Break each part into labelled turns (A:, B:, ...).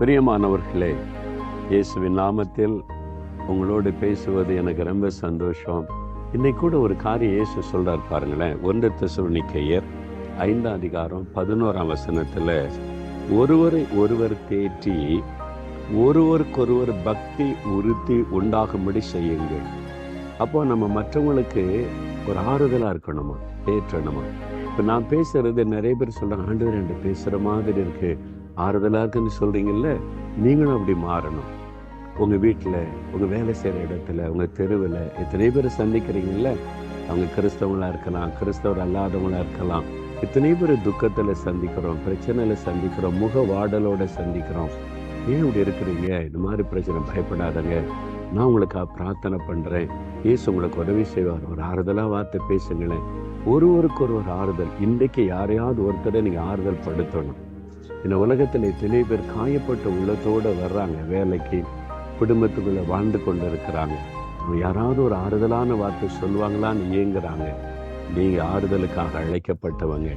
A: பிரியமானவர்களே இயேசுவின் நாமத்தில் உங்களோடு பேசுவது எனக்கு ரொம்ப சந்தோஷம். இன்னைக்கு கூட ஒரு காரியம் இயேசு சொல்கிறார் பாருங்களேன். ஒன்று தெசலோனிக்கேயர் ஐந்தாம் அதிகாரம் பதினோராம் வசனத்தில் ஒருவரை ஒருவர் தேற்றி ஒருவருக்கொருவர் பக்தி உறுதி உண்டாகும்படி செய்யுங்கள். அப்போ நம்ம மற்றவங்களுக்கு ஒரு ஆறுதலாக இருக்கணுமா? தேற்றணுமா இப்போ நான் பேசுறது நிறைய பேர் சொல்கிறேன் ஆண்டு ரெண்டு பேசுகிற மாதிரி இருக்குது ஆறுதலா இருக்குன்னு நீங்களும் அப்படி மாறணும். உங்கள் வீட்டில் உங்கள் வேலை செய்கிற இடத்துல உங்கள் தெருவில் எத்தனை பேர் சந்திக்கிறீங்கல்ல அவங்க கிறிஸ்தவங்களாக இருக்கலாம் கிறிஸ்தவர் அல்லாதவங்களா இருக்கலாம் எத்தனை பேர் துக்கத்தில் சந்திக்கிறோம் பிரச்சனையில் சந்திக்கிறோம் முக வாடலோட சந்திக்கிறோம். ஏன் இப்படி இருக்கிறீங்க? இந்த மாதிரி பிரச்சனை பயப்படாதங்க. நான் உங்களுக்கு பிரார்த்தனை பண்ணுறேன் ஏசு உங்களுக்கு உதவி செய்வார். ஒரு ஆறுதலாக வார்த்தை பேசுங்களேன். ஒருவருக்கு ஒரு ஒரு ஆறுதல். இன்றைக்கு யாரையாவது ஒருத்தரை நீங்கள் ஆறுதல் படுத்தணும். இந்த உலகத்துல எத்தனை பேர் காயப்பட்ட உள்ளத்தோடு வர்றாங்க வேலைக்கு குடும்பத்துக்குள்ளே வாழ்ந்து கொண்டு இருக்கிறாங்க யாராவது ஒரு ஆறுதலான வார்த்தை சொல்லுவாங்களான்னு ஏங்குறாங்க. நீங்கள் ஆறுதலுக்காக அழைக்கப்பட்டவங்க.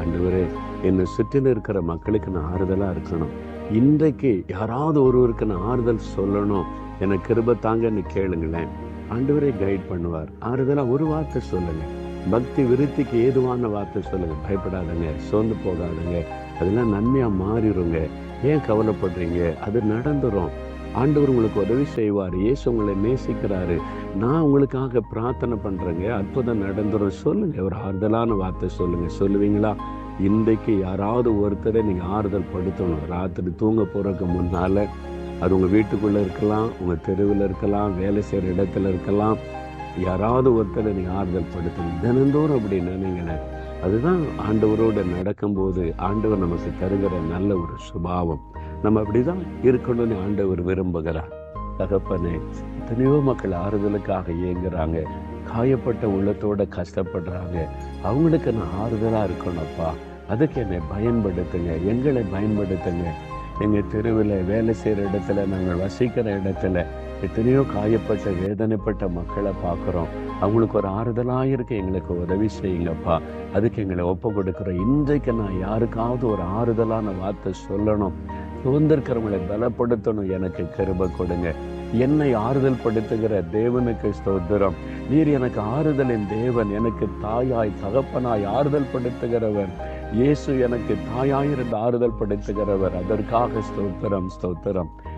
A: அன்றுவரே என்னை சுற்றில இருக்கிற மக்களுக்கு நான் ஆறுதலா இருக்கணும். இன்றைக்கு யாராவது ஒருவருக்கு நான் ஆறுதல் சொல்லணும். எனக்கு கிருப தாங்கன்னு கேளுங்களேன். ஆண்டவரே கைட் பண்ணுவார். ஆறுதலாக ஒரு வார்த்தை சொல்லுங்கள் பக்தி விருத்திக்கு ஏதுவான வார்த்தை சொல்லுங்கள் பயப்படாதங்க. சோர்ந்து போகாதங்க. அதெல்லாம் நன்மையாக மாறிடுங்க. ஏன் கவலைப்படுறீங்க? அது நடந்துரும். ஆண்டவர் உங்களுக்கு உதவி செய்வார். இயேசு உங்களை நேசிக்கிறாரு. நான் உங்களுக்காக பிரார்த்தனை பண்ணுறேங்க அற்புதம் நடந்துடும் சொல்லுங்கள் ஒரு ஆறுதலான வார்த்தை சொல்லுங்கள் சொல்லுவீங்களா? இன்றைக்கு யாராவது ஒருத்தரை நீங்கள் ஆறுதல் படுத்தணும். ராத்திரி தூங்க போகிறதுக்கு முன்னால் அது உங்கள் வீட்டுக்குள்ளே இருக்கலாம் உங்கள் தெருவில் இருக்கலாம் வேலை செய்கிற இடத்துல இருக்கலாம் யாராவது ஒருத்தரை நீ ஆறுதல் படுத்தணும் தினந்தோறும் அப்படி நினைங்களேன். அதுதான் ஆண்டவரோடு நடக்கும்போது ஆண்டவர் நமக்கு தருகிற நல்ல ஒரு சுபாவம். நம்ம அப்படிதான் இருக்கணும்னு ஆண்டவர் விரும்புகிறார். தகப்பனே எத்தனையோ மக்கள் ஆறுதலுக்காக இயங்குறாங்க. காயப்பட்ட உள்ளத்தோட கஷ்டப்படுறாங்க. அவங்களுக்கு நான் ஆறுதலாக இருக்கணும்ப்பா அதுக்கு என்னை பயன்படுத்துங்க. எங்களை பயன்படுத்துங்க. எங்கள் தெருவில் வேலை செய்கிற இடத்துல நாங்கள் வசிக்கிற இடத்துல எத்தனையோ காயப்பட்ட வேதனைப்பட்ட மக்களை பார்க்குறோம். அவங்களுக்கு ஒரு ஆறுதலாக இருக்க எங்களுக்கு உதவி செய்யுங்கப்பா. அதுக்கு எங்களை ஒப்பு கொடுக்குறோம் இன்றைக்கு நான் யாருக்காவது ஒரு ஆறுதலான வார்த்தை சொல்லணும். சுதந்திருக்கிறவங்களை பலப்படுத்தணும் எனக்கு கிருப கொடுங்க. என்னை ஆறுதல் படுத்துகிற தேவனுக்கு ஸ்தோத்திரம். நீர் எனக்கு ஆறுதலின் தேவன் எனக்கு தாயாய் தகப்பனாய் ஆறுதல் படுத்துகிறவர் இயேசு எனக்கு தாயாயிருந்து ஆறுதல் படுத்துகிறவர் அதற்காக ஸ்தோத்திரம் ஸ்தோத்திரம்.